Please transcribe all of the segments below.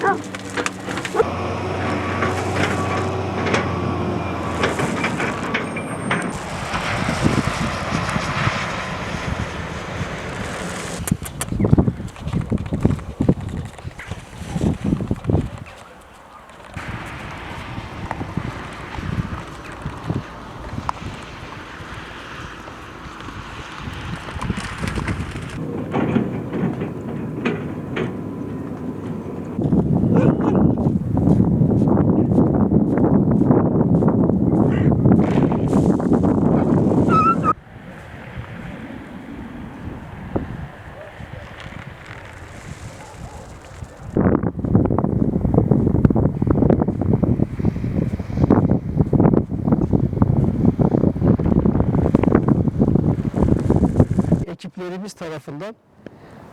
嗯 Büyükşehirimiz tarafından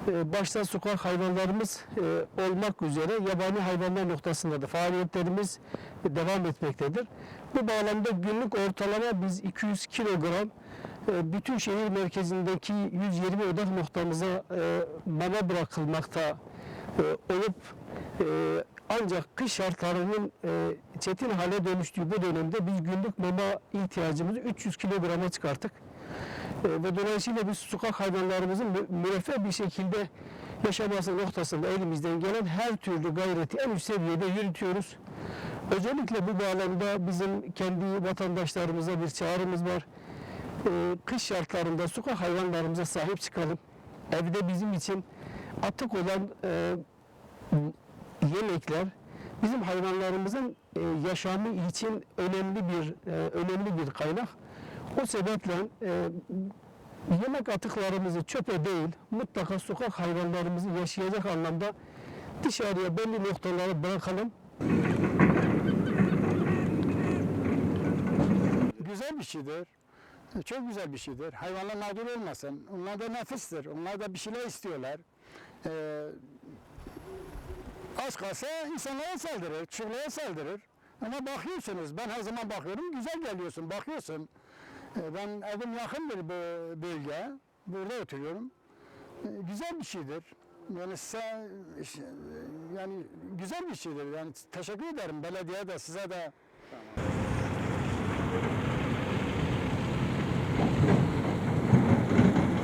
e, başta sokak hayvanlarımız e, olmak üzere yabani hayvanlar noktasında da faaliyetlerimiz e, devam etmektedir. Bu bağlamda günlük ortalama biz 200 kilogram bütün şehir merkezindeki 120 odak noktamıza mama bırakılmakta olup ancak kış şartlarının çetin hale dönüştüğü bu dönemde biz günlük mama ihtiyacımızı 300 kilograma çıkarttık. Ve dolayısıyla biz sokak hayvanlarımızın mü- müreffeh bir şekilde yaşaması noktasında elimizden gelen her türlü gayreti en üst seviyede yürütüyoruz. Özellikle bu bağlamda bizim kendi vatandaşlarımıza bir çağrımız var. E, kış şartlarında sokak hayvanlarımıza sahip çıkalım. Evde bizim için atık olan e, yemekler bizim hayvanlarımızın e, yaşamı için önemli bir e, önemli bir kaynak. O sebeple yemek atıklarımızı çöpe değil, mutlaka sokak hayvanlarımızı yaşayacak anlamda dışarıya belli noktalara bırakalım. Güzel bir şeydir. Çok güzel bir şeydir. Hayvanlar mağdur olmasın. Onlar da nefistir. Onlar da bir şeyler istiyorlar. Ee, az kalsa insanlara saldırır, çiftliğe saldırır. Ama bakıyorsunuz, ben her zaman bakıyorum, güzel geliyorsun, bakıyorsun. Ee, ben evim yakındır bu bölge, burada oturuyorum. Ee, güzel bir şeydir. Yani size, yani güzel bir şeydir. Yani teşekkür ederim belediye de size de